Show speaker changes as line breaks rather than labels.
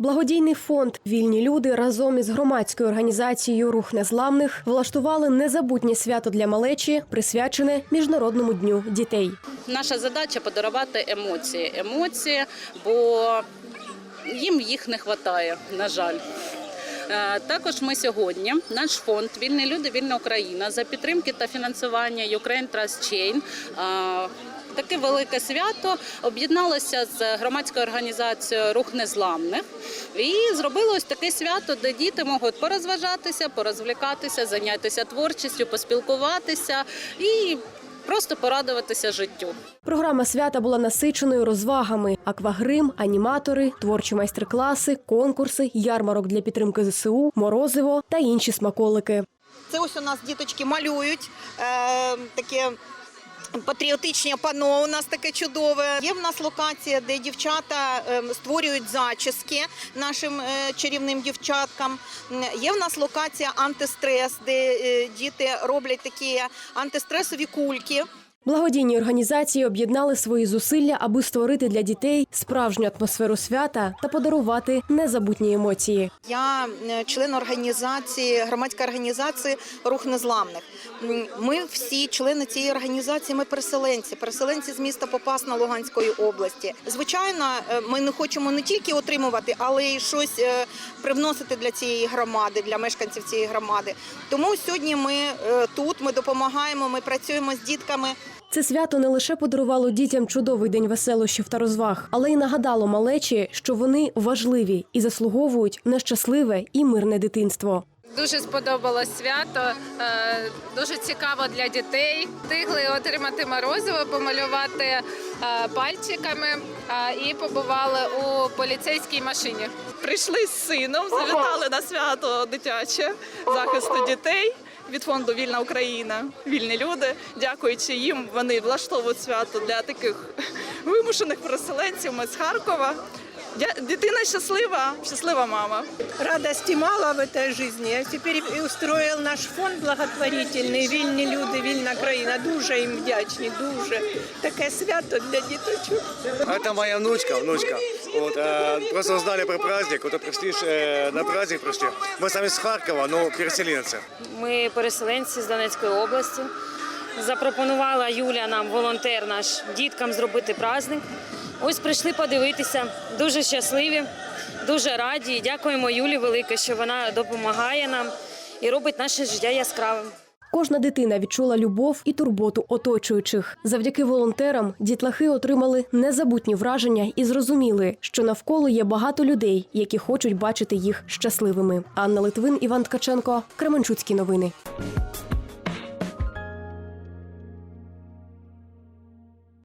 Благодійний фонд Вільні люди разом із громадською організацією Рух Незламних влаштували незабутнє свято для малечі, присвячене Міжнародному дню дітей.
Наша задача подарувати емоції. Емоції, бо їм їх не вистачає, на жаль. Е, Також ми сьогодні, наш фонд Вільні люди, вільна Україна за підтримки та фінансування Ukraine Trust Chain. е, Таке велике свято об'єдналося з громадською організацією Рух Незламних і зробили ось таке свято, де діти можуть порозважатися, порозвлікатися, зайнятися творчістю, поспілкуватися і просто порадуватися життю.
Програма свята була насиченою розвагами: аквагрим, аніматори, творчі майстер-класи, конкурси, ярмарок для підтримки ЗСУ, морозиво та інші смаколики.
Це ось у нас діточки малюють е, таке. Патріотичне пано у нас таке чудове. Є в нас локація, де дівчата е, створюють зачіски нашим е, чарівним дівчаткам. Є в нас локація антистрес, де е, діти роблять такі антистресові кульки.
Благодійні організації об'єднали свої зусилля, аби створити для дітей справжню атмосферу свята та подарувати незабутні емоції.
Я е, член організації, громадської організації Рух Незламних. Ми всі члени цієї організації, ми переселенці, переселенці з міста Попасна Луганської області. Звичайно, е, ми не хочемо не тільки отримувати, але й щось е, привносити для цієї громади, для мешканців цієї громади. Тому сьогодні ми тут, ми допомагаємо, ми працюємо з дітками.
Це свято не лише подарувало дітям чудовий день веселощів та розваг, але й нагадало малечі, що вони важливі і заслуговують на щасливе і мирне дитинство.
Дуже сподобалось свято, е, дуже цікаво для дітей. Встигли отримати морозиво, помалювати е, пальчиками е, і побували у поліцейській машині.
прийшли з сином, завітали на свято дитяче захисту дітей від фонду Вільна Україна, вільні люди. Дякуючи їм, вони влаштовують свято для таких вимушених переселенців. Ми з Харкова. Я- Дитина щаслива, щаслива мама.
радости мало в этой жизни. А теперь и устроил наш фонд благотворительний Вільні люди, вільна країна. Дуже їм вдячні, дуже таке свято для діточок.
Это моя внучка, внучка. Вот, э, просто узнали про праздник, вот и пришли э, на праздник пришли. Мы сами с Харькова, но переселенцы.
Ми переселенці з Донецької області. Запропонувала Юля нам, волонтер наш, діткам зробити праздник. Ось прийшли подивитися. Дуже щасливі, дуже раді. Дякуємо Юлі велике, що вона допомагає нам і робить наше життя яскравим.
Кожна дитина відчула любов і турботу оточуючих. Завдяки волонтерам дітлахи отримали незабутні враження і зрозуміли, що навколо є багато людей, які хочуть бачити їх щасливими. Анна Литвин, Іван Ткаченко, Кременчуцькі новини.